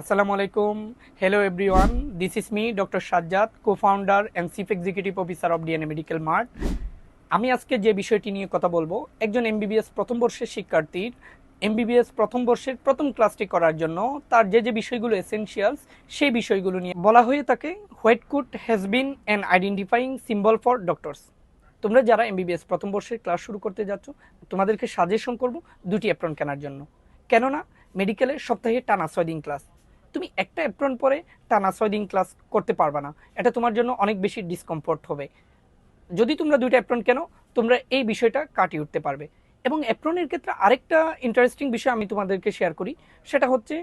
আসসালামু আলাইকুম। Hello everyone this is me doctor Sajjad cofounder and chief executive officer of DNA medical mart আমি আজকে যে বিষয়টি নিয়ে কথা বলব, একজন এমবিবিএস প্রথম বর্ষের শিক্ষার্থীর। এমবিবিএস প্রথম বর্ষের প্রথম ক্লাসটি করার জন্য তার যে যে বিষয়গুলো এসেনশিয়ালস সেই বিষয়গুলো নিয়ে বলা হয়ে থাকে, white coat has been an identifying symbol for doctors তোমরা যারা এমবিবিএস প্রথম বর্ষের ক্লাস শুরু করতে যাচ্ছ, তোমাদেরকে সাজেশন করব দুটি অ্যাপ্রন কেনার জন্য। কেননা মেডিকেলে সপ্তাহে টানা ছয় দিন ক্লাস তুমি একটা অ্যাপ্রন পরে টানা ছয় দিন ক্লাস করতে পারবা না। এটা তোমার জন্য অনেক বেশি ডিসকমফোর্ট হবে। যদি তোমরা দুইটা অ্যাপ্রন কেন, তোমরা এই বিষয়টা কাটিয়ে উঠতে পারবে। এবং অ্যাপ্রনের ক্ষেত্রে আরেকটা ইন্টারেস্টিং বিষয় আমি তোমাদেরকে শেয়ার করি। সেটা হচ্ছে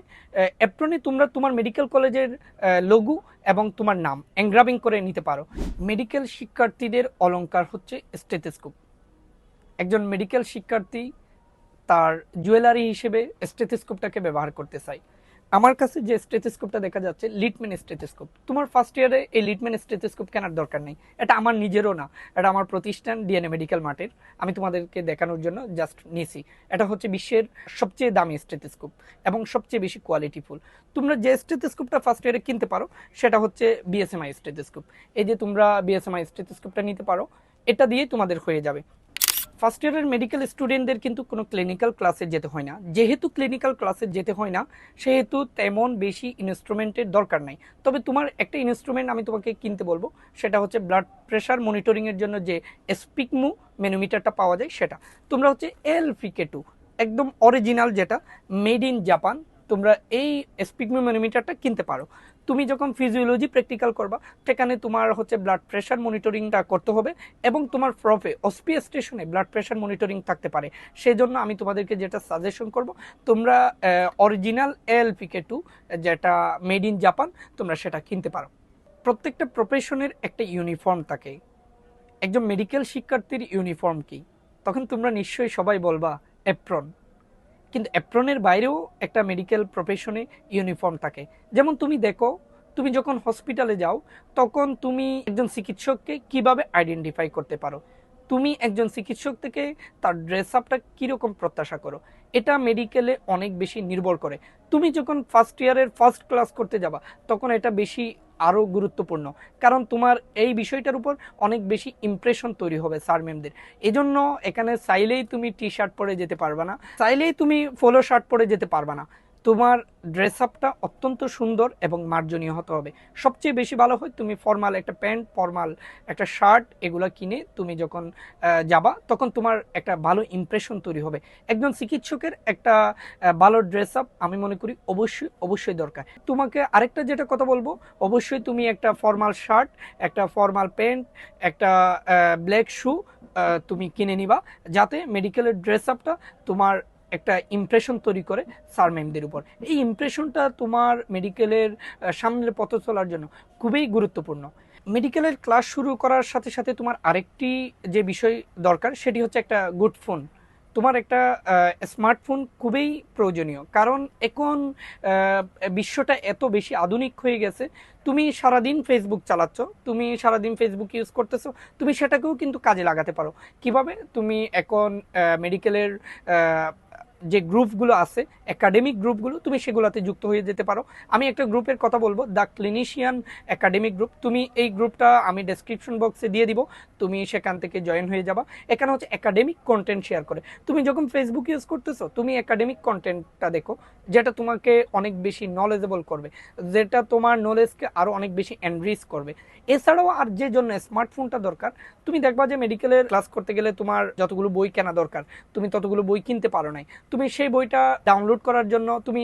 অ্যাপ্রনে তোমরা তোমার মেডিকেল কলেজের লঘু এবং তোমার নাম এনগ্রাবিং করে নিতে পারো। মেডিকেল শিক্ষার্থীদের অলংকার হচ্ছে স্টেথেস্কোপ একজন মেডিকেল শিক্ষার্থী তার জুয়েলারি হিসেবে স্টেথেস্কোপটাকে ব্যবহার করতে চাই আমার কাছে যে স্টেথেস্কোপটা দেখা যাচ্ছে লিটম্যান স্টেথেস্কোপ। তোমার ফার্স্ট ইয়ারে এই লিটম্যান স্টেথেস্কোপ কেনার দরকার নেই। এটা আমার নিজেরও না। এটা আমার প্রতিষ্ঠান ডিএনএ মেডিকেল মার্টের আমি তোমাদেরকে দেখানোর জন্য জাস্ট নিয়েছি। এটা হচ্ছে বিশ্বের সবচেয়ে দামি স্টেথেস্কোপ এবং সবচেয়ে বেশি কোয়ালিটিফুল তোমরা যে স্টেথেস্কোপটা ফার্স্ট ইয়ারে কিনতে পারো, সেটা হচ্ছে বিএসএমআই স্টেথেস্কোপ। এই যে তোমরা বিএসএমআই স্টেথেস্কোপটা নিতে পারো, এটা দিয়ে তোমাদের হয়ে যাবে। ফার্স্ট ইয়ারের মেডিকেল স্টুডেন্টদের কিন্তু কোনো ক্লিনিক্যাল ক্লাসে যেতে হয় না। যেহেতু ক্লিনিক্যাল ক্লাসে যেতে হয় না, সেহেতু তেমন বেশি ইনস্ট্রুমেন্টের দরকার নাই। তবে তোমার একটা ইনস্ট্রুমেন্ট আমি তোমাকে কিনতে বলব, সেটা হচ্ছে ব্লাড প্রেশার মনিটরিংয়ের জন্য যে স্পিকমু মেনোমিটারটা পাওয়া যায়, সেটা। তোমরা হচ্ছে এল ফিকে টু একদম অরিজিনাল যেটা মেড ইন জাপান তোমরা এই স্পিকমু মেনোমিটারটা কিনতে পারো। তুমি যখন ফিজিওলজি প্র্যাকটিক্যাল করবা, সেখানে তোমার হচ্ছে ব্লাড প্রেশার মনিটরিংটা করতে হবে এবং তোমার প্রফে অসপি স্টেশনে ব্লাড প্রেশার মনিটরিং থাকতে পারে। সেই জন্য আমি তোমাদেরকে যেটা সাজেশন করব, তোমরা অরিজিনাল এলপিকে টু যেটা মেড ইন জাপান তোমরা সেটা কিনতে পারো। প্রত্যেকটা প্রফেশনের একটা ইউনিফর্ম থাকে। একজন মেডিকেল শিক্ষার্থীর ইউনিফর্ম কি? তখন তোমরা নিশ্চয়ই সবাই বলবা এপ্রন কিন্তু অ্যাপ্রনের বাইরেও একটা মেডিকেল প্রফেশনে ইউনিফর্ম থাকে। যেমন তুমি দেখো, তুমি যখন হসপিটালে যাও, তখন তুমি একজন চিকিৎসককে কীভাবে আইডেন্টিফাই করতে পারো? তুমি একজন চিকিৎসক থেকে তার ড্রেস আপটা কীরকম প্রত্যাশা করো? এটা মেডিকেলে অনেক বেশি নির্ভর করে। তুমি যখন ফার্স্ট ইয়ারের ফার্স্ট ক্লাস করতে যাবা, তখন এটা বেশি আরও গুরুত্বপূর্ণ। কারণ তোমার এই বিষয়টার উপর অনেক বেশি ইমপ্রেশন তৈরি হবে স্যার ম্যামদের এজন্য এখানে চাইলেই তুমি টি শার্ট পরে যেতে পারবা না, চাইলেই তুমি ফোলো শার্ট পরে যেতে পারবা না। তোমার ড্রেস আপটা অত্যন্ত সুন্দর এবং মার্জনীয় হতে হবে। সবচেয়ে বেশি ভালো হয় তুমি ফর্মাল একটা প্যান্ট ফর্মাল একটা শার্ট এগুলো কিনে তুমি যখন যাবা, তখন তোমার একটা ভালো ইমপ্রেশন তৈরি হবে। একজন চিকিৎসকের একটা ভালো ড্রেস আপ আমি মনে করি অবশ্যই অবশ্যই দরকার। তোমাকে আরেকটা যেটা কথা বলব, অবশ্যই তুমি একটা ফর্মাল শার্ট একটা ফর্মাল প্যান্ট একটা ব্ল্যাক শু তুমি কিনে নিবা। যাতে মেডিকেলের ড্রেস আপটা তোমার একটা ইমপ্রেশন তৈরি করে স্যার ম্যামদের উপর। এই ইমপ্রেশনটা তোমার মেডিকেলের সামনের পথে চলার জন্য খুবই গুরুত্বপূর্ণ। মেডিকেলের ক্লাস শুরু করার সাথে সাথে তোমার আরেকটি যে বিষয় দরকার, সেটি হচ্ছে একটা গুড ফোন তোমার একটা স্মার্টফোন খুবই প্রয়োজনীয়। কারণ এখন বিশ্বটা এত বেশি আধুনিক হয়ে গেছে, তুমি সারাদিন ফেসবুক চালাচ্ছ, তুমি সারাদিন ফেসবুক ইউজ করতেছো, তুমি সেটাকেও কিন্তু কাজে লাগাতে পারো। কীভাবে? তুমি এখন মেডিকেলের যে গ্রুপগুলো আছে একাডেমিক গ্রুপগুলো, তুমি সেগুলোতে যুক্ত হয়ে যেতে পারো। আমি একটা গ্রুপের কথা বলব দ্য ক্লিনিশিয়ান একাডেমিক গ্রুপ তুমি এই গ্রুপটা আমি ডেসক্রিপশন বক্সে দিয়ে দিব, তুমি সেখান থেকে জয়েন হয়ে যাবা। এখানে হচ্ছে একাডেমিক কন্টেন্ট শেয়ার করে। তুমি যখন ফেসবুক ইউজ করতেছো, তুমি একাডেমিক কন্টেন্টটা দেখো, যেটা তোমাকে অনেক বেশি নলেজেবল করবে, যেটা তোমার নলেজকে আরও অনেক বেশি এনরিচ করবে। এছাড়াও আর যে জন্য স্মার্টফোনটা দরকার, তুমি দেখবা যে মেডিকেলের ক্লাস করতে গেলে তোমার যতগুলো বই কেনা দরকার, তুমি ততগুলো বই কিনতে পারো নাই। তুমি সেই বইটা ডাউনলোড করার জন্য তুমি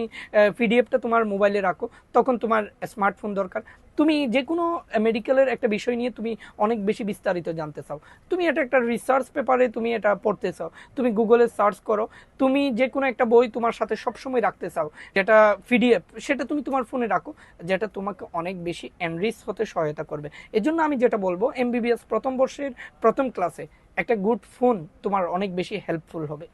পিডিএফটা তোমার মোবাইলে রাখো, তখন তোমার স্মার্টফোন দরকার। তুমি যে কোনো মেডিকেলের একটা বিষয় নিয়ে তুমি অনেক বেশি বিস্তারিত জানতে চাও। তুমি এটা একটা রিসার্চ পেপারে তুমি এটা পড়তে চাও। তুমি গুগলে সার্চ করো। তুমি যে কোনো একটা বই তোমার সাথে সবসময় রাখতে চাও, যেটা পিডিএফ সেটা তুমি তোমার ফোনে রাখো, যেটা তোমাকে অনেক বেশি এনরিচ হতে সহায়তা করবে। এজন্য আমি যেটা বলব এমবিবিএস প্রথম বর্ষের প্রথম ক্লাসে একটা গুড ফোন তোমার অনেক বেশি হেল্পফুল হবে।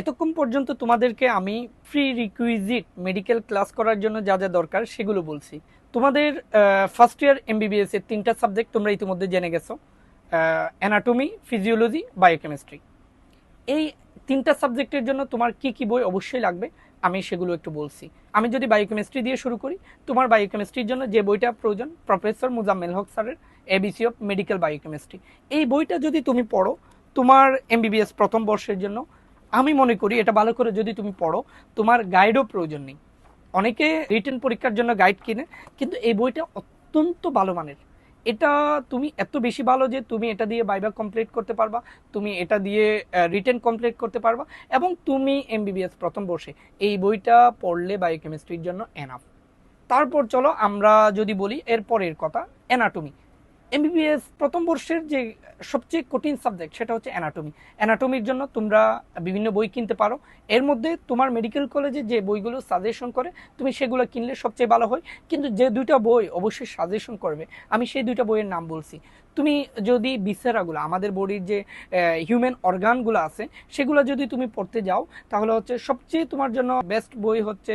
এতক্ষণ পর্যন্ত তোমাদেরকে আমি ফ্রি রিকুইজিট মেডিকেল ক্লাস করার জন্য যা যা দরকার সেগুলো বলছি। তোমাদের ফার্স্ট ইয়ার এমবিবিএস এর তিনটা সাবজেক্ট তোমরা ইতিমধ্যে জেনে গেছো। অ্যানাটমি ফিজিওলজি বায়োকেমিস্ট্রি এই তিনটা সাবজেক্টের জন্য তোমার কি কি বই অবশ্যই লাগবে, আমি সেগুলো একটু বলছি। আমি যদি বায়োকেমিস্ট্রি দিয়ে শুরু করি, তোমার বায়োকেমিস্ট্রির জন্য যে বইটা প্রয়োজন প্রফেসর মুজাম্মেল হক স্যারের এবিসি অফ মেডিকেল বায়োকেমিস্ট্রি এই বইটা যদি তুমি পড়ো, তোমার এমবিবিএস প্রথম বর্ষের জন্য আমি মনে করি, এটা ভালো করে যদি তুমি পড়ো, তোমার গাইডও প্রয়োজন নেই। অনেকে রিটেন পরীক্ষার জন্য গাইড কিনে, কিন্তু এই বইটা অত্যন্ত ভালো মানের। এটা তুমি এত বেশি ভালো যে তুমি এটা দিয়ে বাইবা কমপ্লিট করতে পারবা, তুমি এটা দিয়ে রিটেন কমপ্লিট করতে পারবা, এবং তুমি এমবিবিএস প্রথম বর্ষে। এই বইটা পড়লে বায়োকেমিস্ট্রির জন্য এনাফ তারপর চলো আমরা যদি বলি, এর পরের কথা অ্যানাটমি এমবিবিএস প্রথম বর্ষের যে সবচেয়ে কঠিন সাবজেক্ট সেটা হচ্ছে অ্যানাটমি অ্যানাটমির জন্য তোমরা বিভিন্ন বই কিনতে পারো। এর মধ্যে তোমার মেডিকেল কলেজে যে বইগুলো সাজেশন করে, তুমি সেগুলো কিনলে সবচেয়ে ভালো হয়। কিন্তু যে দুইটা বই অবশ্যই সাজেশন করবে, আমি সেই দুইটা বইয়ের নাম বলছি। তুমি যদি বিসেরাগুলো আমাদের বডির যে হিউম্যান অর্গানগুলো আছে, সেগুলো যদি তুমি পড়তে যাও, তাহলে হচ্ছে সবচেয়ে তোমার জন্য বেস্ট বই হচ্ছে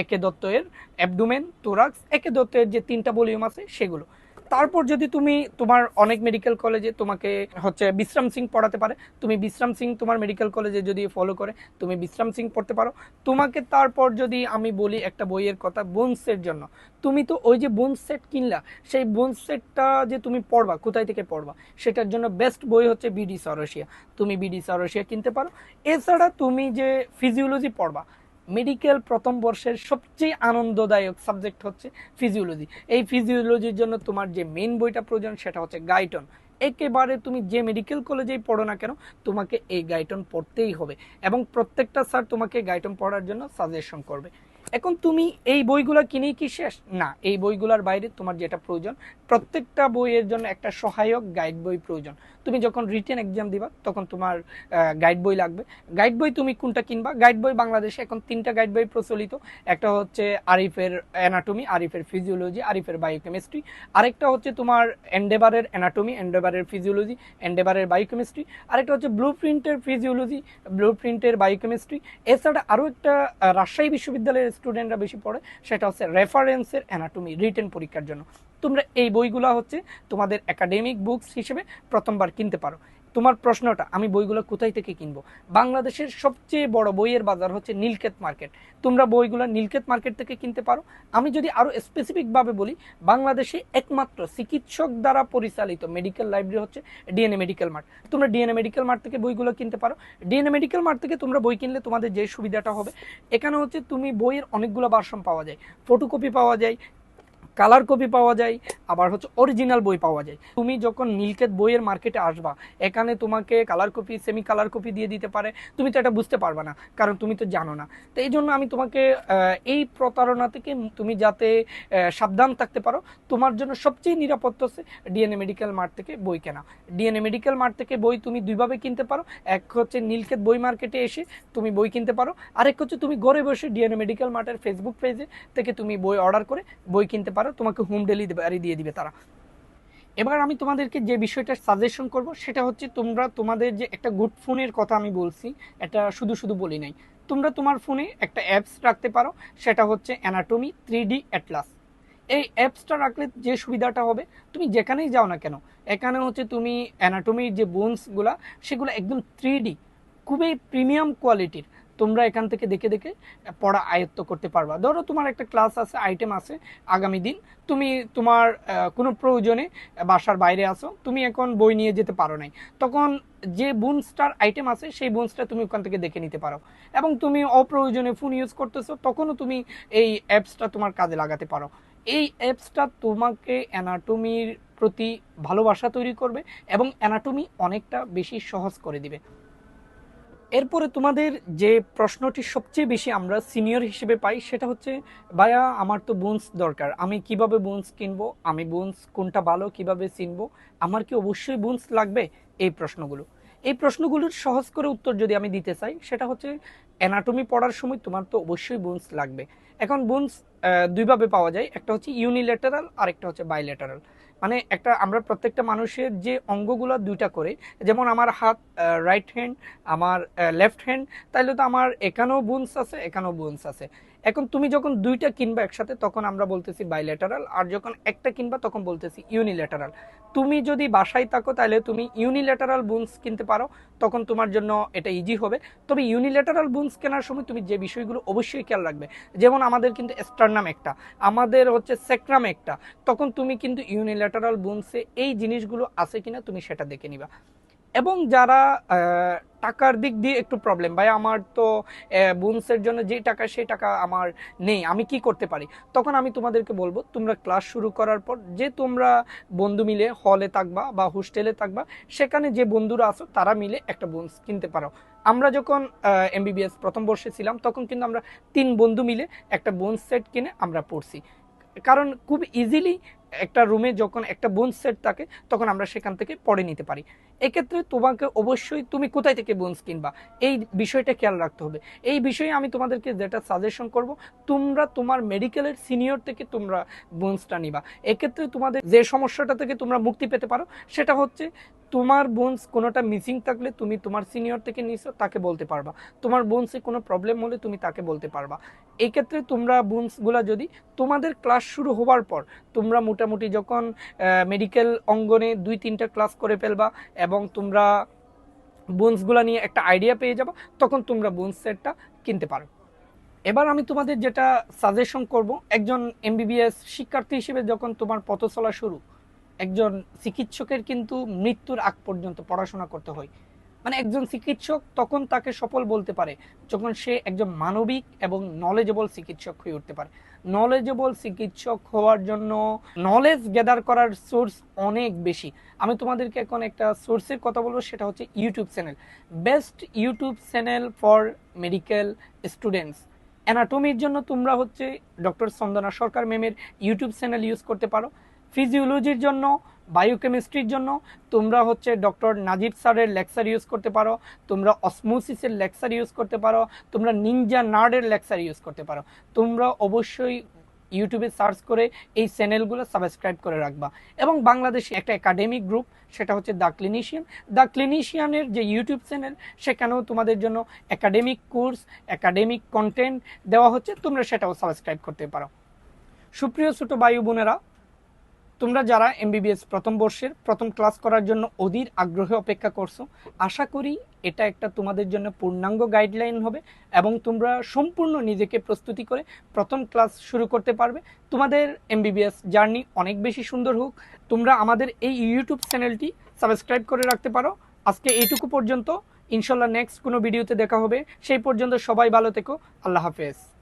একে দত্তের অ্যাবডোমেন তোরাক্স একে দত্তের যে তিনটা ভলিউম আছে, সেগুলো। তারপর যদি তুমি তোমার অনেক মেডিকেল কলেজে তোমাকে হচ্ছে বিশ্রাম সিং পড়াতে পারে, তুমি বিশ্রাম সিং তোমার মেডিকেল কলেজে যদি ফলো করে, তুমি বিশ্রাম সিং পড়তে পারো। তোমাকে তারপর যদি আমি বলি একটা বইয়ের কথা বোনসের জন্য। তুমি তো ওই যে বোন সেট কিনলা, সেই বোন সেটটা যে তুমি পড়বা, কোথায় থেকে পড়বা, সেটার জন্য বেস্ট বই হচ্ছে বিডি সরসিয়া তুমি বিডি সরসিয়া কিনতে পারো। এছাড়া তুমি যে ফিজিওলজি পড়বা মেডিকেল প্রথম বর্ষের সবচেয়ে আনন্দদায়ক সাবজেক্ট হচ্ছে ফিজিওলজি এই ফিজিওলজির জন্য তোমার যে মেন বইটা প্রয়োজন সেটা হচ্ছে গাইটন। একেবারে তুমি যে মেডিকেল কলেজেই পড়ো না কেন, তোমাকে এই গাইটন পড়তেই হবে এবং প্রত্যেকটা স্যার তোমাকে গাইটন পড়ার জন্য সাজেশন করবে। এখন তুমি এই বইগুলো কিনেই কি শেষ? না, এই বইগুলোর বাইরে তোমার যেটা প্রয়োজন, প্রত্যেকটা বইয়ের জন্য একটা সহায়ক গাইড বই প্রয়োজন। তুমি যখন রিটেন এক্সাম দিবা, তখন তোমার গাইড বই লাগবে। গাইড বই তুমি কোনটা কিনবা? গাইড বই বাংলাদেশে এখন তিনটা গাইড বই প্রচলিত। একটা হচ্ছে আরিফের অ্যানাটমি আরিফের ফিজিওলজি আরিফের বায়োকেমিস্ট্রি আরেকটা হচ্ছে তোমার এন্ডেভারের অ্যানাটমি এন্ডেভারের ফিজিওলজি এন্ডেভারের বায়োকেমিস্ট্রি আরেকটা হচ্ছে ব্লু প্রিন্টের ফিজিওলজি ব্লু প্রিন্টের বায়োকেমিস্ট্রি এছাড়া আরও একটা রাজশাহী বিশ্ববিদ্যালয়ের স্টুডেন্টরা বেশি পড়ে, সেটা হচ্ছে রেফারেন্সের অ্যানাটমি রিটেন পরীক্ষার জন্য। তোমরা এই বইগুলো হচ্ছে তোমাদের একাডেমিক বুকস হিসেবে প্রথমবার কিনতে পারো। তোমার প্রশ্নটা, আমি বইগুলো কোথায় থেকে কিনবো? বাংলাদেশের সবচেয়ে বড় বইয়ের বাজার হচ্ছে নীলক্ষেত মার্কেট। তোমরা বইগুলো নীলক্ষেত মার্কেট থেকে কিনতে পারো। আমি যদি আরও স্পেসিফিকভাবে বলি, বাংলাদেশে একমাত্র চিকিৎসক দ্বারা পরিচালিত মেডিকেল লাইব্রেরি হচ্ছে D N A medical mart তোমরা D N A medical mart থেকে বইগুলো কিনতে পারো। ডিএনএ মেডিকেল মার্ট থেকে তোমরা বই কিনলে তোমাদের যে সুবিধাটা হবে, এখানে হচ্ছে তুমি বইয়ের অনেকগুলো ভার্সন পাওয়া যায়। ফটোকপি পাওয়া যায় কালার কপি পাওয়া যায়, আবার হচ্ছে অরিজিনাল বই পাওয়া যায়। তুমি যখন নীলকেত বইয়ের মার্কেটে আসবা, এখানে তোমাকে colour copy semi colour copy দিয়ে দিতে পারে, তুমি তো এটা বুঝতে পারবে না, কারণ তুমি তো জানো না। তো এই জন্য আমি তোমাকে এই প্রতারণা থেকে তুমি যাতে সাবধান থাকতে পারো, তোমার জন্য সবচেয়ে নিরাপদ হচ্ছে ডিএনএ মেডিকেল মার্ট থেকে বই কেনা। ডিএনএ মেডিকেল মার্ট থেকে বই তুমি দুইভাবে কিনতে পারো, এক হচ্ছে নীলকেত বই মার্কেটে এসে তুমি বই কিনতে পারো, আরেক হচ্ছে তুমি ঘরে বসে ডিএনএ মেডিকেল মার্টের ফেসবুক পেজে থেকে তুমি বই অর্ডার করে বই কিনতে পারো। তোমাকে হোম ডেলিভারি দিয়ে দিবে তারা। এবার আমি তোমাদেরকে যে বিষয়টা সাজেশন করব, সেটা হচ্ছে তোমরা তোমাদের যে একটা গুড ফোনের কথা আমি বলছি, এটা শুধু শুধু বলি নাই। তোমরা তোমার ফোনে একটা অ্যাপস রাখতে পারো, সেটা হচ্ছে অ্যানাটমি থ্রি ডি অ্যাটলাস এই অ্যাপসটা রাখলে যে সুবিধাটা হবে, তুমি যেখানেই যাও না কেন, এখানে হচ্ছে তুমি অ্যানাটমির যে বোনসগুলা সেগুলো একদম থ্রি ডি খুবই প্রিমিয়াম কোয়ালিটির তোমরা এখান থেকে দেখে দেখে পড়া আয়ত্ত করতে পারবা। ধরো তোমার একটা ক্লাস আছে আইটেম আছে আগামী দিন। তুমি তোমার কোনো প্রয়োজনে বাসার বাইরে আসো তুমি এখন বই নিয়ে যেতে পারো নাই। তখন যে বুনস্টার আইটেম আছে, সেই বুনসটা তুমি ওখান থেকে দেখে নিতে পারো। এবং তুমি অপ্রয়োজনে ফোন ইউজ করতেছো, তখনও তুমি এই অ্যাপসটা তোমার কাজে লাগাতে পারো। এই অ্যাপসটা তোমাকে অ্যানাটমির প্রতি ভালোবাসা তৈরি করবে এবং অ্যানাটমি অনেকটা বেশি সহজ করে দিবে। এরপরে তোমাদের যে প্রশ্নটি সবচেয়ে বেশি আমরা সিনিয়র হিসেবে পাই সেটা হচ্ছে, ভাইয়া, আমার তো বোনস দরকার। আমি কীভাবে বোনস কিনবো? আমি বোনস কোনটা ভালো, কীভাবে চিনবো? আমার কি অবশ্যই বোনস লাগবে? এই প্রশ্নগুলো। এই প্রশ্নগুলোর সহজ করে উত্তর যদি আমি দিতে চাই, সেটা হচ্ছে অ্যানাটমি পড়ার সময় তোমার তো অবশ্যই বোনস লাগবে। এখন বোনস দুইভাবে পাওয়া যায়। একটা হচ্ছে ইউনিল্যাটারাল আর একটা হচ্ছে বাইলেটারাল মানে একটা আমরা প্রত্যেকটা মানুষের যে অঙ্গগুলো দুইটা করে, যেমন আমার হাত রাইট হ্যান্ড আমার লেফট হ্যান্ড তাইলে তো আমার এখানেও বোনস আছে, এখানেও বোনস আছে। এখন তুমি যখন দুইটা কিনবা একসাথে, তখন আমরা বলতেছি বাইলেটারাল আর যখন একটা কিনবা, তখন বলতেছি ইউনিল্যাটারাল তুমি যদি বাসায় থাকো তাহলে তুমি ইউনিল্যাটারাল বুনস কিনতে পারো, তখন তোমার জন্য এটা ইজি হবে। তবে ইউনিল্যাটারাল বুনস কেনার সময় তুমি যে বিষয়গুলো অবশ্যই খেয়াল রাখবে। যেমন আমাদের কিন্তু স্টারনাম একটা, আমাদের হচ্ছে সেক্রাম একটা, তখন তুমি কিন্তু ইউনিল্যাটারাল বোনসে এই জিনিসগুলো আছে কিনা তুমি সেটা দেখে নিবা। এবং যারা টাকার দিক দিয়ে একটু প্রবলেম ভাই আমার তো বুনসের জন্য যে টাকা, সেই টাকা আমার নেই, আমি কি করতে পারি? তখন আমি তোমাদেরকে বলব, তোমরা ক্লাস শুরু করার পর যে তোমরা বন্ধু মিলে হলে থাকবা বা হোস্টেলে থাকবা, সেখানে যে বন্ধুরা আছো, তারা মিলে একটা বুনস কিনতে পারো। আমরা যখন এমবিবিএস প্রথম বর্ষে ছিলাম, তখন কিন্তু আমরা তিন বন্ধু মিলে একটা বোন সেট কিনে আমরা পড়ছি। কারণ খুব ইজিলি একটা রুমে যখন একটা বোন সেট থাকে, তখন আমরা সেখান থেকে পড়ে নিতে পারি। এক্ষেত্রে তোমাকে অবশ্যই, তুমি কোথায় থেকে বোনস কিনবা? এই বিষয়টা খেয়াল রাখতে হবে। এই বিষয়ে আমি তোমাদেরকে যেটা সাজেশন করব, তোমরা তোমার মেডিকেলের সিনিয়র থেকে তোমরা বোনসটা নিবা। এক্ষেত্রে তোমাদের যে সমস্যাটা থেকে তোমরা মুক্তি পেতে পারো, সেটা হচ্ছে তোমার বোনস কোনোটা মিসিং থাকলে তুমি তোমার সিনিয়র থেকে নিছো, তাকে বলতে পারবা। তোমার বোনসে কোনো প্রবলেম হলে তুমি তাকে বলতে পারবা। এক্ষেত্রে ক্ষেত্রে তোমরা বোনসগুলা যদি তোমাদের ক্লাস শুরু হওয়ার পর তোমরা মোটামুটি যখন মেডিকেল অঙ্গনে দুই তিনটা ক্লাস করে ফেলবা এবং তোমরা বোনসগুলা নিয়ে একটা আইডিয়া পেয়ে যাবা, তখন তোমরা বোনস সেটটা কিনতে পারো। এবার আমি তোমাদের যেটা সাজেশন করব, একজন এমবিবিএস শিক্ষার্থী হিসেবে যখন তোমার পথ চলা শুরু, একজন চিকিৎসকের কিন্তু মৃত্যুর আগ পর্যন্ত পড়াশোনা করতে হয়। মানে একজন চিকিৎসক তখন তাকে সফল বলতে পারে, যখন সে একজন মানবিক এবং নলেজেবল চিকিৎসক হয়ে উঠতে পারে। নলেজেবল চিকিৎসক হওয়ার জন্য নলেজ গ্যাদার করার সোর্স অনেক বেশি। আমি তোমাদেরকে এখন একটা সোর্সের কথা বলব, সেটা হচ্ছে YouTube channel best YouTube channel for medical students অ্যানাটমির জন্য তোমরা হচ্ছে ডক্টর সন্দনা সরকার ম্যামের ইউটিউব চ্যানেল ইউজ করতে পারো। ফিজিওলজির জন্য বায়োকেমিস্ট্রির জন্য, তোমরা হচ্ছে ডক্টর নাজিব স্যারের লেকচার ইউজ করতে পারো, তোমরা অসমোসিসের লেকচার ইউজ করতে পারো, তোমরা নিনজা নার্ডের লেকচার ইউজ করতে পারো। তোমরা অবশ্যই ইউটিউবে সার্চ করে এই চ্যানেলগুলো সাবস্ক্রাইব করে রাখবা। এবং বাংলাদেশে একটা একাডেমিক গ্রুপ সেটা হচ্ছে দ্য ক্লিনিশিয়ান দ্য ক্লিনিশিয়ানের যে ইউটিউব চ্যানেল সেখানেও তোমাদের জন্য একাডেমিক কোর্স একাডেমিক কন্টেন্ট দেওয়া হচ্ছে, তোমরা সেটাও সাবস্ক্রাইব করতে পারো। সুপ্রিয় ছোট বায়ু বোনেরা তোমরা যারা এমবিবিএস প্রথম বর্ষের, প্রথম ক্লাস করার জন্য অধীর আগ্রহে অপেক্ষা করছ, আশা করি এটা একটা তোমাদের জন্য পূর্ণাঙ্গ গাইডলাইন হবে এবং তোমরা সম্পূর্ণ নিজেকে প্রস্তুতি করে প্রথম ক্লাস শুরু করতে পারবে। তোমাদের এমবিবিএস জার্নি অনেক বেশি সুন্দর হোক। তোমরা আমাদের এই ইউটিউব চ্যানেলটি সাবস্ক্রাইব করে রাখতে পারো। আজকে এইটুকু পর্যন্ত। ইনশাল্লাহ নেক্সট কোনো ভিডিওতে দেখা হবে। সেই পর্যন্ত সবাই ভালো থেকো। আল্লাহ হাফেজ।